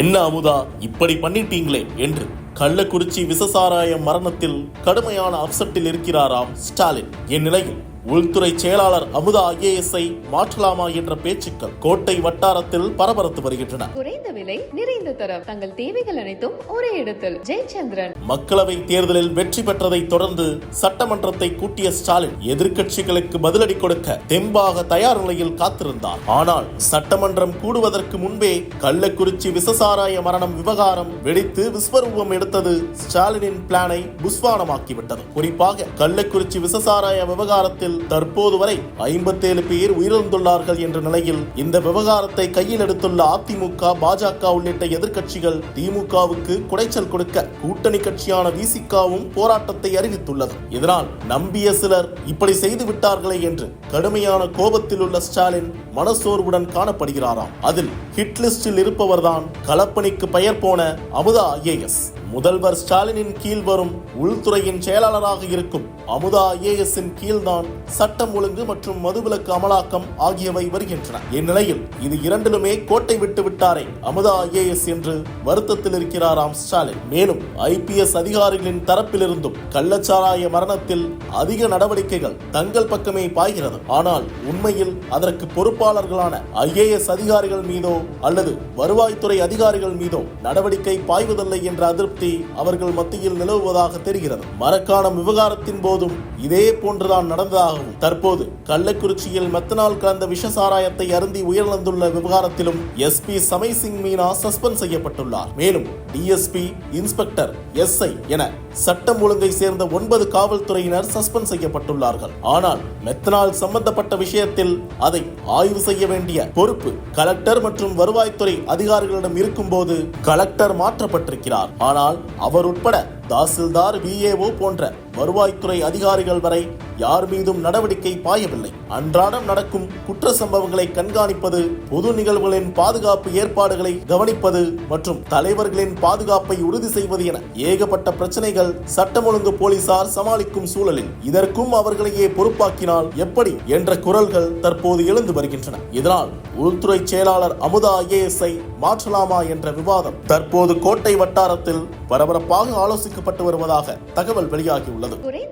என்ன அமுதா இப்படி பண்ணிட்டீங்களே என்று கள்ளக்குறிச்சி விசசாராய மரணத்தில் கடுமையான அப்செட்டில் இருக்கிறாராம் ஸ்டாலின். இந்நிலையில் உள்துறை செயலாளர் அமுதா ஐஏஎஸ்ஐ மாற்றலாமா என்ற பேச்சுக்கள் கோட்டை வட்டாரத்தில் பரபரத்து வருகின்றன. குறைந்த விலை நிறைந்த தரம். தங்கள் தேவைகள் அனைத்தும் ஒரே இடத்தில். ஜெயச்சந்திரன். மக்களவை தேர்தலில் வெற்றி பெற்றதை தொடர்ந்து சட்டமன்றத்தை கூட்டிய ஸ்டாலின் எதிர்க்கட்சிகளுக்கு பதிலடி கொடுக்க தெம்பாக தயார் நிலையில் காத்திருந்தார். ஆனால் சட்டமன்றம் கூடுவதற்கு முன்பே கள்ளக்குறிச்சி விசசாராய மரணம் விவகாரம் வெடித்து விஸ்வரூபம் எடுத்தது ஸ்டாலினின் பிளானை புஸ்வானமாக்கிவிட்டது. குறிப்பாக கள்ளக்குறிச்சி விசசாராய விவகாரத்தில் தற்போது வரை ஐம்பத்தேழு பேர் உயிரிழந்துள்ளார்கள் என்ற நிலையில் இந்த விவகாரத்தை கையில் எடுத்துள்ள அதிமுக பாஜக உள்ளிட்ட எதிர்க்கட்சிகள் திமுகவுக்கு குடைச்சல் கொடுக்க கூட்டணி கட்சியான விசிகாவும் போராட்டத்தை அறிவித்துள்ளது. இதனால் நம்பிய சிலர் இப்படி செய்து விட்டார்களே என்று கடுமையான கோபத்தில் உள்ள ஸ்டாலின் மனசோர்வுடன் காணப்படுகிறாராம். அதில் ஹிட்லிஸ்டில் இருப்பவர்தான் களப்பணிக்கு பெயர் போன அமுதா ஐஏஎஸ் முதல்வர் ஸ்டாலினின் கீழ் வரும் உள்துறையின் செயலாளராக இருக்கும் அமுதா ஐஏஎஸ் கீழ்தான் சட்டம் ஒழுங்கு மற்றும் மதுவிலக்கு அமலாக்கம் ஆகியவை வருகின்றன. இந்நிலையில் இது இரண்டிலுமே கோட்டை விட்டு விட்டாரே அமுதா ஏஎஸ் என்று வருத்தத்தில் இருக்கிறாராம் ஸ்டாலின். மேலும் ஐபிஎஸ் அதிகாரிகளின் தரப்பிலிருந்தும் கள்ளச்சாராய மரணத்தில் அதிக நடவடிக்கைகள் தங்கள் பக்கமே பாய்கிறது. ஆனால் உண்மையில் அதற்கு பொறுப்பாளர்களான ஐஏஎஸ் அதிகாரிகள் மீதோ அல்லது வருவாய்த்துறை அதிகாரிகள் மீதோ நடவடிக்கை பாய்வதில்லை என்ற அதிருப்தி அவர்கள் மத்தியில் நிலவுவதாக தெரிகிறது. மரக்காணம் விவகாரத்தின் போது போதும். இதே போன்றுதான் நடந்ததாகவும் தற்போது கள்ளக்குறிச்சியில் மெத்தனால் கலந்த விஷ சாராயத்தை அருந்தி உயிரிழந்துள்ள விவகாரத்திலும் எஸ்பி சமை சிங் மீனா சஸ்பெண்ட் செய்யப்பட்டுள்ளார். மேலும் டிஎஸ்பி இன்ஸ்பெக்டர் எஸ்ஐ என சட்டம் ஒழுங்கை சேர்ந்த ஒன்பது காவல்துறையினர் சஸ்பெண்ட் செய்யப்பட்டுள்ளார்கள். ஆனால் மெத்தனால் சம்பந்தப்பட்ட விஷயத்தில் அதை ஆய்வு செய்ய வேண்டிய பொறுப்பு கலெக்டர் மற்றும் வருவாய்த்துறை அதிகாரிகளிடம் இருக்கும்போது கலெக்டர் மாற்றப்பட்டிருக்கிறார். ஆனால் அவர் உட்பட தாசில்தார் விஏஓ போன்ற வருவாய்த்துறை அதிகாரிகள் வரை யார் மீதும் நடவடிக்கை பாயவில்லை. அன்றாடம் நடக்கும் குற்ற சம்பவங்களை கண்காணிப்பது பொது நிகழ்வுகளின் பாதுகாப்பு ஏற்பாடுகளை கவனிப்பது மற்றும் தலைவர்களின் பாதுகாப்பை உறுதி செய்வது என ஏகப்பட்ட பிரச்சனைகள் சட்டம் ஒழுங்கு போலீசார் சமாளிக்கும் சூழலில் இதற்கும் அவர்களையே பொறுப்பாக்கினால் எப்படி என்ற குரல்கள் தற்போது எழுந்து வருகின்றன. இதனால் உள்துறை செயலாளர் அமுதா ஐஏஎஸ்ஐ மாற்றலாமா என்ற விவாதம் தற்போது கோட்டை வட்டாரத்தில் பரபரப்பாக ஆலோசிக்கப்பட்டு வருவதாக தகவல் வெளியாகியுள்ளது.